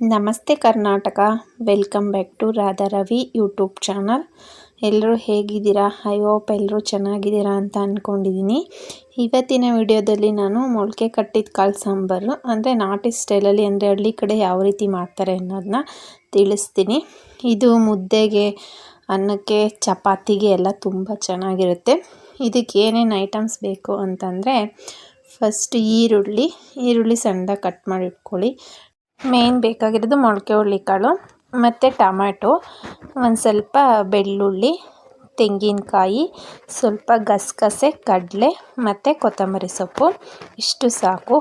ನಮಸ್ತೆ Karnataka. Welcome back to Radha Ravi YouTube channel. ಎಲ್ಲರೂ ಹೇಗಿದ್ದೀರಾ? ಐ ಹೋಪ್ ಎಲ್ಲರೂ ಚೆನ್ನಾಗಿದ್ದೀರಾ ಅಂತ ಅಂದ್ಕೊಂಡಿದ್ದೀನಿ ಇವತ್ತಿನ ವಿಡಿಯೋದಲ್ಲಿ ನಾನು ಮೊಳಕೆ ಕಟ್ಟಿದ ಕಾಳು ಸಾಂಬಾರು, ಅಂದರೆ ನಾಟಿ ಸ್ಟೈಲಲ್ಲಿ ಅಂದರೆ ಹಳ್ಳಿ ಕಡೆ ಯಾವ ರೀತಿ ಮಾಡ್ತಾರೆ ಅನ್ನೋದನ್ನ ತಿಳಿಸ್ತೀನಿ. ಇದು ಮುದ್ದೆಗೆ, ಅನ್ನಕ್ಕೆ, ಚಪಾತಿಗೆ ಎಲ್ಲ ತುಂಬ ಚೆನ್ನಾಗಿರುತ್ತೆ. ಇದಕ್ಕೆ ಏನೇನು ಐಟಮ್ಸ್ ಬೇಕು ಅಂತಂದರೆ ಫಸ್ಟ್ ಈರುಳ್ಳಿ ಈರುಳ್ಳಿ ಸಣ್ಣದಾಗಿ ಕಟ್ ಮಾಡಿ ಇಟ್ಕೊಳ್ಳಿ. ಮೇನ್ ಬೇಕಾಗಿರೋದು ಮೊಳಕೆ ಹುರುಳಿಕಾಳು, ಮತ್ತು ಟೊಮ್ಯಾಟೊ ಒಂದು ಸ್ವಲ್ಪ ಬೆಳ್ಳುಳ್ಳಿ, ತೆಂಗಿನಕಾಯಿ, ಸ್ವಲ್ಪ ಗಸಗಸೆ, ಕಡಲೆ, ಮತ್ತು ಕೊತ್ತಂಬರಿ ಸೊಪ್ಪು. ಇಷ್ಟು ಸಾಕು.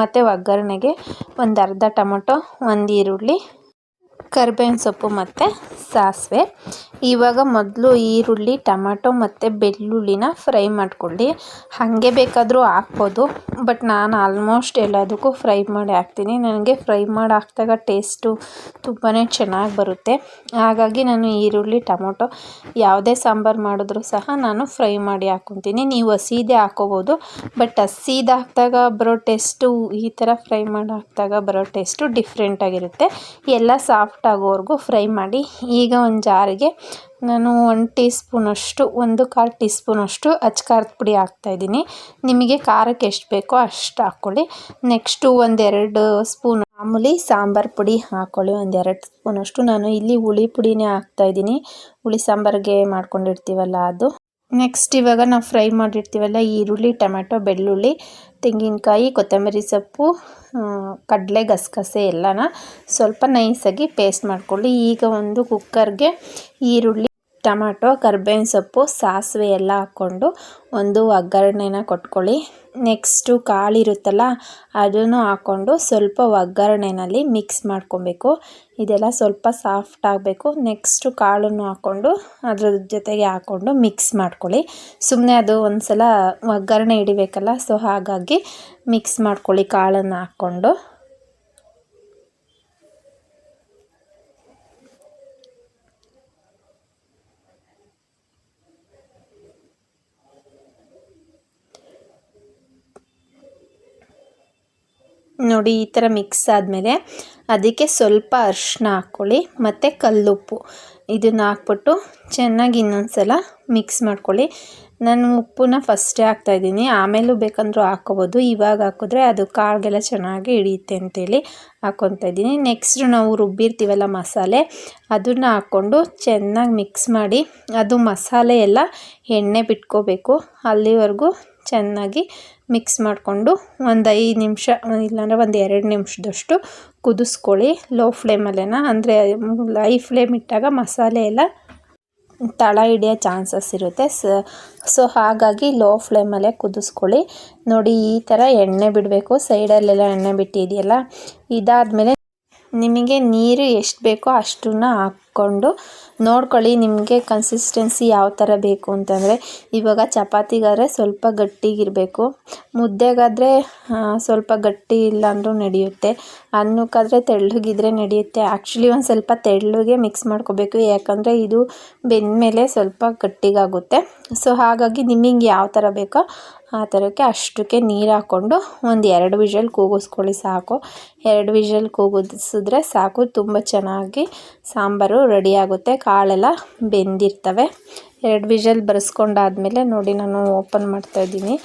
ಮತ್ತು ಒಗ್ಗರಣೆಗೆ ಒಂದು ಅರ್ಧ ಟೊಮೊಟೊ, ಒಂದು ಈರುಳ್ಳಿ ಕರ್ಬೇವಿನ ಸೊಪ್ಪು ಮತ್ತು ಸಾಸಿವೆ. ಇವಾಗ ಮೊದಲು ಈರುಳ್ಳಿ, ಟೊಮಾಟೊ ಮತ್ತು ಬೆಳ್ಳುಳ್ಳಿನ ಫ್ರೈ ಮಾಡ್ಕೊಳ್ಳಿ. ಹಾಗೆ ಬೇಕಾದರೂ ಹಾಕ್ಬೋದು, ಬಟ್ ನಾನು ಆಲ್ಮೋಸ್ಟ್ ಎಲ್ಲದಕ್ಕೂ ಫ್ರೈ ಮಾಡಿ ಹಾಕ್ತೀನಿ. ನನಗೆ ಫ್ರೈ ಮಾಡಿ ಹಾಕಿದಾಗ ಟೇಸ್ಟು ತುಂಬಾ ಚೆನ್ನಾಗಿ ಬರುತ್ತೆ. ಹಾಗಾಗಿ ನಾನು ಈರುಳ್ಳಿ, ಟೊಮೊಟೊ ಯಾವುದೇ ಸಾಂಬಾರು ಮಾಡಿದ್ರೂ ಸಹ ನಾನು ಫ್ರೈ ಮಾಡಿ ಹಾಕ್ಕೊತೀನಿ. ನೀವು ಹಸಿದೇ ಹಾಕ್ಕೋಬೋದು, ಬಟ್ ಹಸಿದು ಹಾಕಿದಾಗ ಬರೋ ಟೇಸ್ಟು ಈ ಥರ ಫ್ರೈ ಮಾಡಿ ಹಾಕಿದಾಗ ಬರೋ ಟೇಸ್ಟು ಡಿಫ್ರೆಂಟಾಗಿರುತ್ತೆ ಎಲ್ಲ ಸಾಫ್ಟ್ ಆಗೋವರೆಗೂ ಫ್ರೈ ಮಾಡಿ ಈಗ ಒಂದು ಜಾರಿಗೆ ನಾನು ಒಂದು ಟೀ ಸ್ಪೂನಷ್ಟು ಒಂದು ಕಾಲು ಟೀ ಸ್ಪೂನಷ್ಟು ಅಚ್ಚ ಖಾರದ ಪುಡಿ ಹಾಕ್ತಾಯಿದ್ದೀನಿ. ನಿಮಗೆ ಖಾರಕ್ಕೆ ಎಷ್ಟು ಬೇಕೋ ಅಷ್ಟು ಹಾಕ್ಕೊಳ್ಳಿ. ನೆಕ್ಸ್ಟು ಒಂದೆರಡು ಸ್ಪೂನ್ ಮಾಮೂಲಿ ಸಾಂಬಾರು ಪುಡಿ ಹಾಕ್ಕೊಳ್ಳಿ. ಒಂದೆರಡು ಸ್ಪೂನಷ್ಟು ನಾನು ಇಲ್ಲಿ ಹುಳಿ ಪುಡಿನೇ ಹಾಕ್ತಾಯಿದ್ದೀನಿ. ಹುಳಿ ಸಾಂಬಾರಿಗೆ ಮಾಡ್ಕೊಂಡಿರ್ತೀವಲ್ಲ ಅದು. ನೆಕ್ಸ್ಟ್ ಇವಾಗ ನಾವು ಫ್ರೈ ಮಾಡಿರ್ತೀವಲ್ಲ ಈರುಳ್ಳಿ ಟೊಮೆಟೊ ಬೆಳ್ಳುಳ್ಳಿ, ತೆಂಗಿನಕಾಯಿ, ಕೊತ್ತಂಬರಿ ಸೊಪ್ಪು ಕಡಲೆ, ಗಸಗಸೆ ಎಲ್ಲನ ಸ್ವಲ್ಪ ನೈಸಾಗಿ ಪೇಸ್ಟ್ ಮಾಡ್ಕೊಳ್ಳಿ. ಈಗ ಒಂದು ಕುಕ್ಕರ್ಗೆ ಈರುಳ್ಳಿ ಟೊಮಾಟೊ, ಕರ್ಬೇವಿನ ಸೊಪ್ಪು, ಸಾಸಿವೆ ಎಲ್ಲ ಹಾಕ್ಕೊಂಡು ಒಂದು ಒಗ್ಗರಣೆನ ಕೊಟ್ಕೊಳ್ಳಿ. ನೆಕ್ಸ್ಟು ಕಾಳಿರುತ್ತಲ್ಲ ಅದನ್ನು ಹಾಕ್ಕೊಂಡು ಸ್ವಲ್ಪ ಒಗ್ಗರಣೆನಲ್ಲಿ ಮಿಕ್ಸ್ ಮಾಡ್ಕೊಬೇಕು. ಇದೆಲ್ಲ ಸ್ವಲ್ಪ ಸಾಫ್ಟ್ ಆಗಬೇಕು. ನೆಕ್ಸ್ಟು ಕಾಳನ್ನು ಹಾಕ್ಕೊಂಡು ಅದ್ರ ಜೊತೆಗೆ ಹಾಕ್ಕೊಂಡು ಮಿಕ್ಸ್ ಮಾಡ್ಕೊಳ್ಳಿ. ಸುಮ್ಮನೆ ಅದು ಒಂದು ಸಲ ಒಗ್ಗರಣೆ ಹಿಡಿಬೇಕಲ್ಲ, ಸೊ ಹಾಗಾಗಿ ಮಿಕ್ಸ್ ಮಾಡ್ಕೊಳ್ಳಿ ಕಾಳನ್ನು ಹಾಕ್ಕೊಂಡು. ನೋಡಿ ಈ ಥರ ಮಿಕ್ಸ್ ಆದಮೇಲೆ ಅದಕ್ಕೆ ಸ್ವಲ್ಪ ಅರಿಶಿನ ಹಾಕ್ಕೊಳ್ಳಿ, ಮತ್ತು ಕಲ್ಲುಪ್ಪು. ಇದನ್ನು ಹಾಕ್ಬಿಟ್ಟು ಚೆನ್ನಾಗಿ ಇನ್ನೊಂದು ಸಲ ಮಿಕ್ಸ್ ಮಾಡ್ಕೊಳ್ಳಿ. ನಾನು ಉಪ್ಪನ್ನ ಫಸ್ಟೇ ಹಾಕ್ತಾಯಿದ್ದೀನಿ ಆಮೇಲೂ ಬೇಕಂದರೂ ಹಾಕ್ಕೋಬೋದು. ಇವಾಗ ಹಾಕಿದ್ರೆ ಅದು ಕಾಳಿಗೆಲ್ಲ ಚೆನ್ನಾಗಿ ಹಿಡಿಯುತ್ತೆ ಅಂತೇಳಿ ಹಾಕ್ಕೊತಾ ಇದ್ದೀನಿ. ನೆಕ್ಸ್ಟ್ ನಾವು ರುಬ್ಬಿರ್ತೀವಲ್ಲ ಮಸಾಲೆ, ಅದನ್ನು ಹಾಕ್ಕೊಂಡು ಚೆನ್ನಾಗಿ ಮಿಕ್ಸ್ ಮಾಡಿ, ಅದು ಮಸಾಲೆ ಎಲ್ಲ ಎಣ್ಣೆ ಬಿಟ್ಕೋಬೇಕು. ಅಲ್ಲಿವರೆಗೂ ಚೆನ್ನಾಗಿ ಮಿಕ್ಸ್ ಮಾಡಿಕೊಂಡು ಒಂದು ಐದು ನಿಮಿಷ, ಇಲ್ಲಾಂದರೆ ಒಂದು ಎರಡು ನಿಮಿಷದಷ್ಟು ಕುದಿಸ್ಕೊಳ್ಳಿ. ಲೋ ಫ್ಲೇಮಲ್ಲೇನ ಅಂದರೆ ಹೈ ಫ್ಲೇಮ್ ಇಟ್ಟಾಗ ಮಸಾಲೆ ಎಲ್ಲ ತಳ ಹಿಡಿಯೋ ಚಾನ್ಸಸ್ ಇರುತ್ತೆ. ಸೊ ಹಾಗಾಗಿ ಲೋ ಫ್ಲೇಮಲ್ಲೇ ಕುದಿಸ್ಕೊಳ್ಳಿ. ನೋಡಿ, ಈ ಥರ ಎಣ್ಣೆ ಬಿಡಬೇಕು. ಸೈಡಲ್ಲೆಲ್ಲ ಎಣ್ಣೆ ಬಿಟ್ಟಿದೆಯಲ್ಲ? ಇದಾದಮೇಲೆ ನಿಮಗೆ ನೀರು ಎಷ್ಟು ಬೇಕೋ ಅಷ್ಟನ್ನ ಹಾಕ್ಕೊಂಡು ನೋಡ್ಕೊಳ್ಳಿ ನಿಮಗೆ ಕನ್ಸಿಸ್ಟೆನ್ಸಿ ಯಾವ ಥರ ಬೇಕು ಅಂತಂದರೆ. ಇವಾಗ ಚಪಾತಿಗಾದರೆ ಸ್ವಲ್ಪ ಗಟ್ಟಿಗಿರಬೇಕು. ಮುದ್ದೆಗಾದರೆ ಸ್ವಲ್ಪ ಗಟ್ಟಿ ಇಲ್ಲ ಅಂದರೂ ನಡೆಯುತ್ತೆ. ಅನ್ನಕ್ಕಾದರೆ ತೆಳ್ಳಗಿದ್ರೆ ನಡೆಯುತ್ತೆ. ಆ್ಯಕ್ಚುಲಿ ಒಂದು ಸ್ವಲ್ಪ ತೆಳ್ಳಗೆ ಮಿಕ್ಸ್ ಮಾಡ್ಕೋಬೇಕು. ಯಾಕಂದರೆ ಇದು ಬೆಂದಮೇಲೆ ಸ್ವಲ್ಪ ಗಟ್ಟಿಗಾಗುತ್ತೆ. ಸೊ ಹಾಗಾಗಿ ನಿಮಗೆ ಯಾವ ಥರ ಬೇಕೋ ಆ ಥರಕ್ಕೆ ಅಷ್ಟಕ್ಕೆ ನೀರು ಹಾಕ್ಕೊಂಡು ಒಂದು ಎರಡು ವಿಷಲ್ ಕೂಗಿಸ್ಕೊಳ್ಳಿ ಸಾಕು. ಎರಡು ವಿಷಲ್ ಕೂಗಿಸಿದ್ರೆ ಸಾಕು. ತುಂಬ ಚೆನ್ನಾಗಿ ಸಾಂಬಾರು ರೆಡಿಯಾಗುತ್ತೆ ಕಾಳೆಲ್ಲ ಬೆಂದಿರ್ತವೆ. ಎರಡು ವಿಷಲ್ ಬರೆಸ್ಕೊಂಡಾದ್ಮೇಲೆ ನೋಡಿ ನಾನು ಓಪನ್ ಮಾಡ್ತಾಯಿದ್ದೀನಿ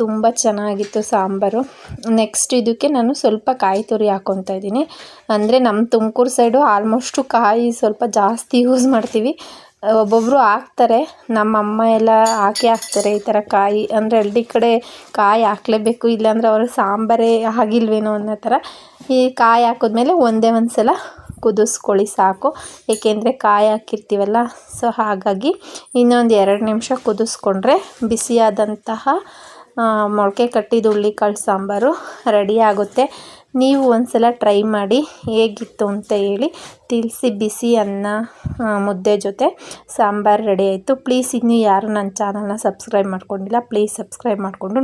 ತುಂಬ ಚೆನ್ನಾಗಿತ್ತು ಸಾಂಬಾರು. ನೆಕ್ಸ್ಟ್ ಇದಕ್ಕೆ ನಾನು ಸ್ವಲ್ಪ ಕಾಯಿ ತುರಿ ಹಾಕ್ಕೊತಾ ಇದ್ದೀನಿ. ಅಂದರೆ ನಮ್ಮ ತುಮಕೂರು ಸೈಡು ಆಲ್ಮೋಸ್ಟು ಕಾಯಿ ಸ್ವಲ್ಪ ಜಾಸ್ತಿ ಯೂಸ್ ಮಾಡ್ತೀವಿ. ಒಬ್ಬೊಬ್ಬರು ಹಾಕ್ತಾರೆ. ನಮ್ಮ ಅಮ್ಮ ಎಲ್ಲ ಹಾಕಿ ಹಾಕ್ತಾರೆ ಈ ಥರ ಕಾಯಿ. ಅಂದರೆ ಹಳ್ಳಿ ಕಡೆ ಕಾಯಿ ಹಾಕ್ಲೇಬೇಕು, ಇಲ್ಲಾಂದ್ರೆ ಅವರು ಸಾಂಬಾರೇ ಆಗಿಲ್ವೇನೋ ಅನ್ನೋ ಥರ ಈ ಕಾಯಿ ಹಾಕಿದ್ಮೇಲೆ ಒಂದೇ ಒಂದು ಸಲ ಕುದಿಸ್ಕೊಳ್ಳಿ ಸಾಕು. ಏಕೆಂದರೆ ಕಾಯಿ ಹಾಕಿರ್ತೀವಲ್ಲ ಸೊ ಹಾಗಾಗಿ ಇನ್ನೊಂದು ಎರಡು ನಿಮಿಷ ಕುದಿಸ್ಕೊಂಡ್ರೆ ಬಿಸಿಯಾದಂತಹ ಮೊಳಕೆ ಕಟ್ಟಿದ ಹುಳ್ಳಿಕಾಳು ಸಾಂಬಾರು ರೆಡಿ ಆಗುತ್ತೆ. ನೀವು ಒಂದ್ಸಲ ಟ್ರೈ ಮಾಡಿ ಹೇಗಿತ್ತು ಅಂತ ಹೇಳಿ ತಿಳಿಸಿ ಬಿಸಿ ಅನ್ನ ಮುದ್ದೆ ಜೊತೆ ಸಾಂಬಾರು ರೆಡಿ ಆಯಿತು. ಪ್ಲೀಸ್ ಇನ್ನೂ ಯಾರು ನನ್ನ ಚಾನಲ್ನ ಸಬ್ಸ್ಕ್ರೈಬ್ ಮಾಡ್ಕೊಂಡಿಲ್ಲ ಪ್ಲೀಸ್ ಸಬ್ಸ್ಕ್ರೈಬ್ ಮಾಡಿಕೊಂಡು